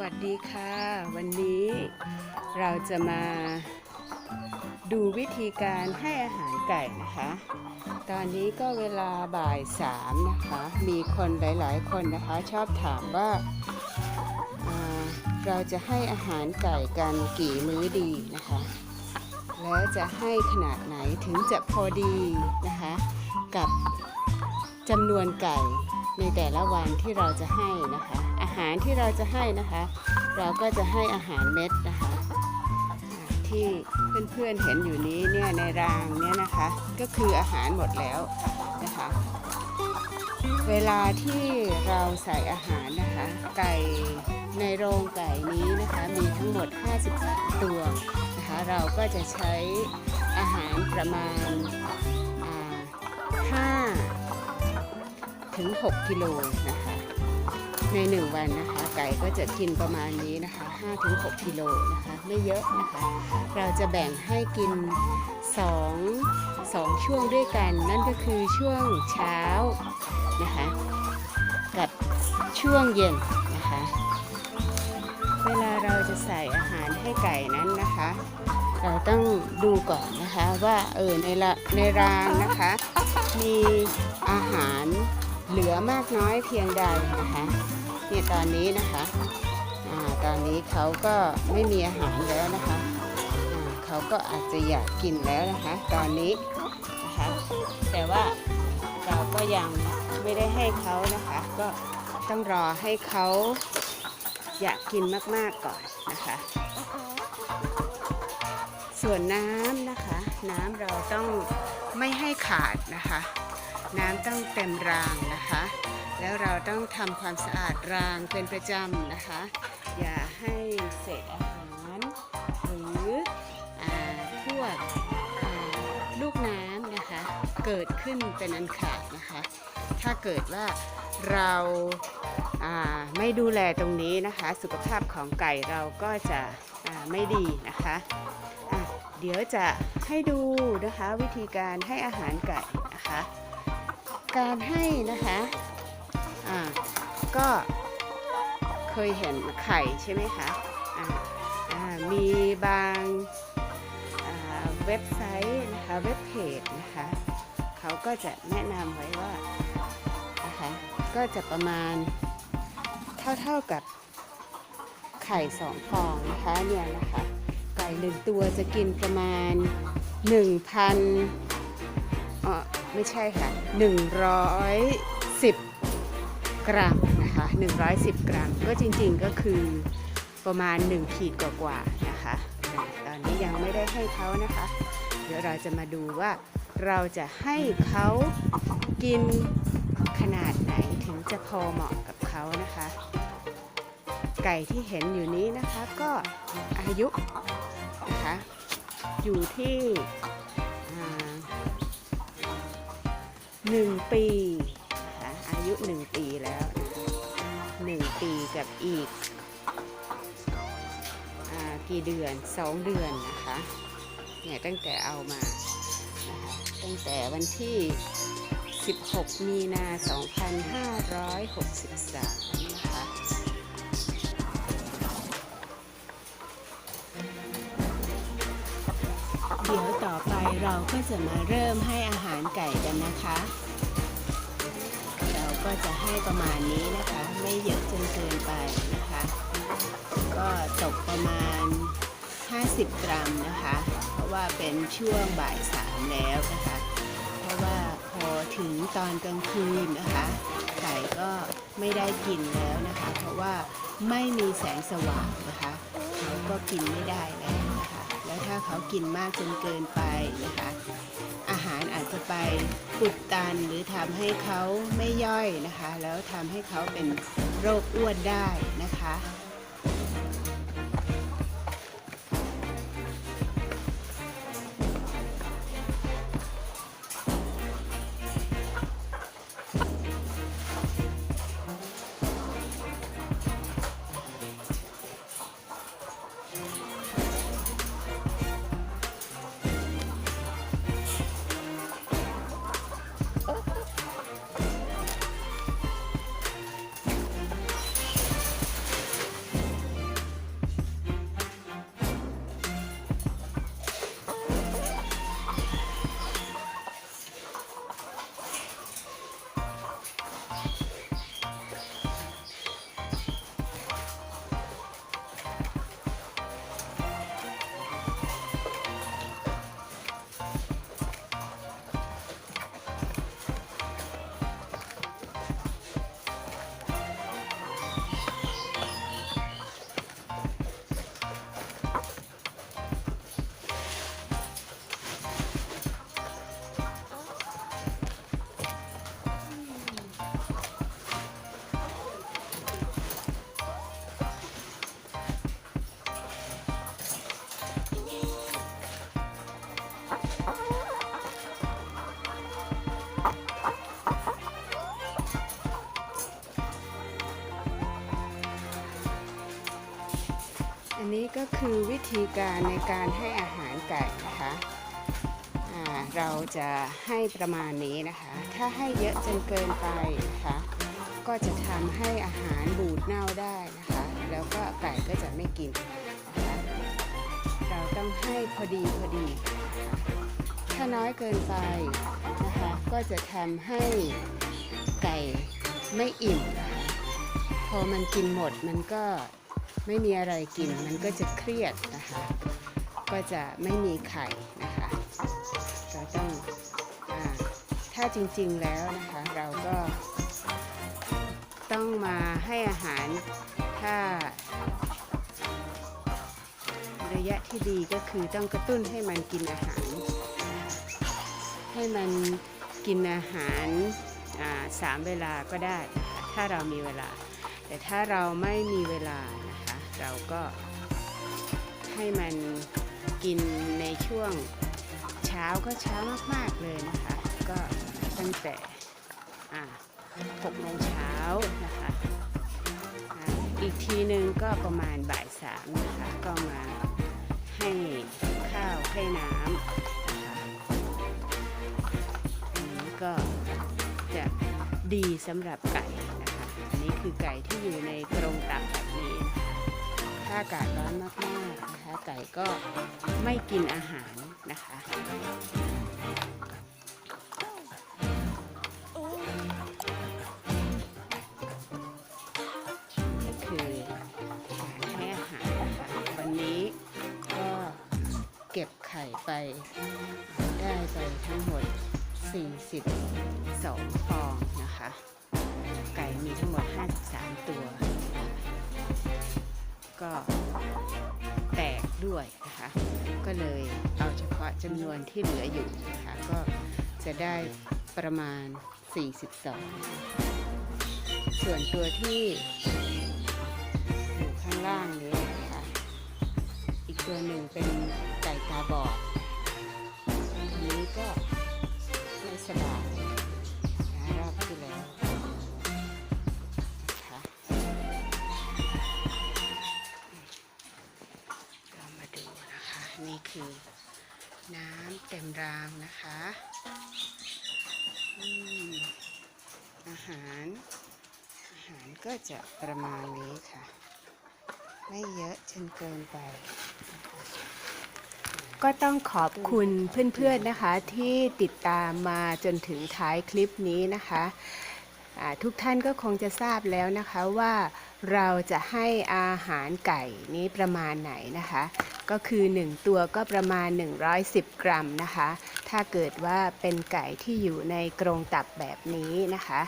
วัสดีค่ะ วันนี้เราจะมาดูวิธีการให้อาหารไก่นะคะ ตอนนี้ก็เวลาบ่ายสามนะคะ มีคนหลายๆ คนนะคะ ชอบถามว่าาเราจะให้อาหารไก่กันกี่มื้อดีนะคะ แล้วจะให้ขนาดไหนถึงจะพอดีนะคะ กับจำนวนไก่ในแต่ละวันที่เราจะให้นะคะ หารที่เราจะให้นะคะ เราก็จะให้อาหารเม็ดนะคะที่เพื่อนๆเห็นอยู่นี้เนี่ยในรางเนี่ยนะคะ ก็คืออาหารหมดแล้วนะคะ เวลาที่เราใส่อาหารนะคะ ไก่ในโรงไก่นี้นะคะมีทั้งหมด 53 ตัวนะคะ เราก็จะใช้อาหารประมาณ5ถึง 6 กิโลนะคะ ใน1วันนะคะ ไก่ก็จะกินประมาณนี้นะคะ5ถึง6กิโลนะคะไม่เยอะนะคะ เราจะแบ่งให้กิน 2 2 ช่วงด้วยกัน นั่นก็คือช่วงเช้านะคะกับช่วงเย็นนะคะ เวลาเราจะใส่อาหารให้ไก่นั้นนะคะ เราต้องดูก่อนนะคะว่าเออในละในรางนะคะ มีอาหารเหลือมากน้อยเพียงใดนะคะ นี่ตอนนี้นะคะอ่าตอนนี้เขาก็ไม่มีอาหารแล้วนะคะอ่าเขาก็อาจจะอยากกินแล้วนะคะ ตอนนี้นะคะแต่ว่าเราก็ยังไม่ได้ให้เขานะคะ ก็ต้องรอให้เขาอยากกินมากๆก่อนนะคะ ส่วนน้ำนะคะ น้ำเราต้องไม่ให้ขาดนะคะ น้ำต้องเต็มรางนะคะ แล้วเราต้องทำความสะอาดรางเป็นประจำนะคะ อย่าให้เศษอาหารหรืออพวกลูกน้ำนะคะ เกิดขึ้นเป็นอันขาดนะคะ ถ้าเกิดว่าเราไม่ดูแลตรงนี้นะคะ สุขภาพของไก่เราก็จะไม่ดีนะคะะเดี๋ยวจะให้ดูนะคะวิธีการให้อาหารไก่นะคะ การให้นะคะ อ่าก็เคยเห็นไข่ใช่ไหมคะอ่าอ่ามีบางอ่าเว็บไซต์นะคะเว็บเพจนะคะเขาก็จะแนะนำไว้ว่านะคะก็จะประมาณเท่าๆกับไข่สองฟองนะคะเนี่ยนะคะไก่หนึ่งตัวจะกินประมาณ 1,000เออไม่ใช่ค่ะ 110 กรัมนะคะ110 กรัม ก็จริงๆก็คือประมาณ 1 ขีดกว่าๆนะคะตอนนี้ยังไม่ได้ให้เขานะคะ เดี๋ยวเราจะมาดูว่าเราจะให้เขากินขนาดไหนถึงจะพอเหมาะกับเขานะคะ ไก่ที่เห็นอยู่นี้นะคะก็อายุนะคะอยู่ที่หนึ่งปี ยุหนึ่งปีแล้วหนึ่งปีกับอีกอกี่เดือนสองเดือนนะคะเนี่ยตั้งแต่เอามาตั้งแต่วันที่ 16 มีนา 2563 นะคะเดี๋ยวต่อไปเราก็จะมาเริ่มให้อาหารไก่กันนะคะ ก็จะให้ประมาณนี้นะคะ ไม่เยอะจนเกินไปนะคะ ก็ตกประมาณ 50 กรัมนะคะ เพราะว่าเป็นช่วงบ่ายสามแล้วนะคะ เพราะว่าพอถึงตอนกลางคืนนะคะไก่ก็ไม่ได้กินแล้วนะคะ เพราะว่าไม่มีแสงสว่างนะคะเขาก็กินไม่ได้แล้วนะคะแล้ว ถ้าเขากินมากจนเกินไปนะคะ อาหารอาจจะไปอุดตันหรือทำให้เขาไม่ย่อยนะคะ แล้วทำให้เขาเป็นโรคอ้วนได้นะคะ คือวิธีการในการให้อาหารไก่นะคะเราจะให้ประมาณนี้นะคะ ถ้าให้เยอะจนเกินไปนะคะ ก็จะทำให้อาหารบูดเน่าได้นะคะ แล้วก็ไก่ก็จะไม่กินนะคะเราต้องให้พอดีพอดีนะคะถ้าน้อยเกินไปนะคะ ก็จะทำให้ไก่ไม่อิ่ม พอมันกินหมดมันก็ ไม่มีอะไรกินมันก็จะเครียดนะคะ ก็จะไม่มีไข่นะคะเราต้องอถ้าจริงๆแล้วนะคะเราก็ต้องมาให้อาหารถ้าระยะที่ดีก็คือต้องกระตุ้นให้มันกินอาหาร ให้มันกินอาหารสามเวลาก็ได้ ถ้าเรามีเวลา แต่ถ้าเราไม่มีเวลานะคะ เราก็ให้มันกินในช่วงเช้าก็เช้ามากๆเลยนะคะ ก็ตั้งแต่หกโมงเช้านะคะอีกทีหนึ่งก็ประมาณบ่ายสามนะคะก็มาให้ข้าวให้น้ำนะคะอันนี้ก็จะดีสำหรับไก่ นี้คือไก่ที่อยู่ในกรงตักแบบนี้นะคะถ้าอากาศร้อนมากๆนะคะไก่ก็ไม่กินอาหารนะคะก็คือการให้อาหารนะคะวันนี้ก็เก็บไข่ไปได้ไปทั้งหมด 42 ฟองนะคะ ไก่มีทั้งหมด 53 ตัว ก็แตกด้วยนะคะ ก็เลยเอาเฉพาะจำนวนที่เหลืออยู่นะคะ ก็จะได้ประมาณ 42 ส่วนตัวที่อยู่ข้างล่างนี้นะคะ อีกตัวหนึ่งเป็นไก่ตาบอดอันนี้ก็ หาร อาหารก็จะประมาณนี้ค่ะ ไม่เยอะจนเกินไป ก็ต้องขอบคุณเพื่อนๆนะคะที่ติดตามมาจนถึงท้ายคลิปนี้นะคะ ทุกท่านก็คงจะทราบแล้วนะคะว่าเราจะให้อาหารไก่นี้ประมาณไหนนะคะ ก็คือ 1 ตัวก็ประมาณ 110 กรัมนะคะ ถ้าเกิดว่าเป็นไก่ที่อยู่ในกรงตับแบบนี้นะคะ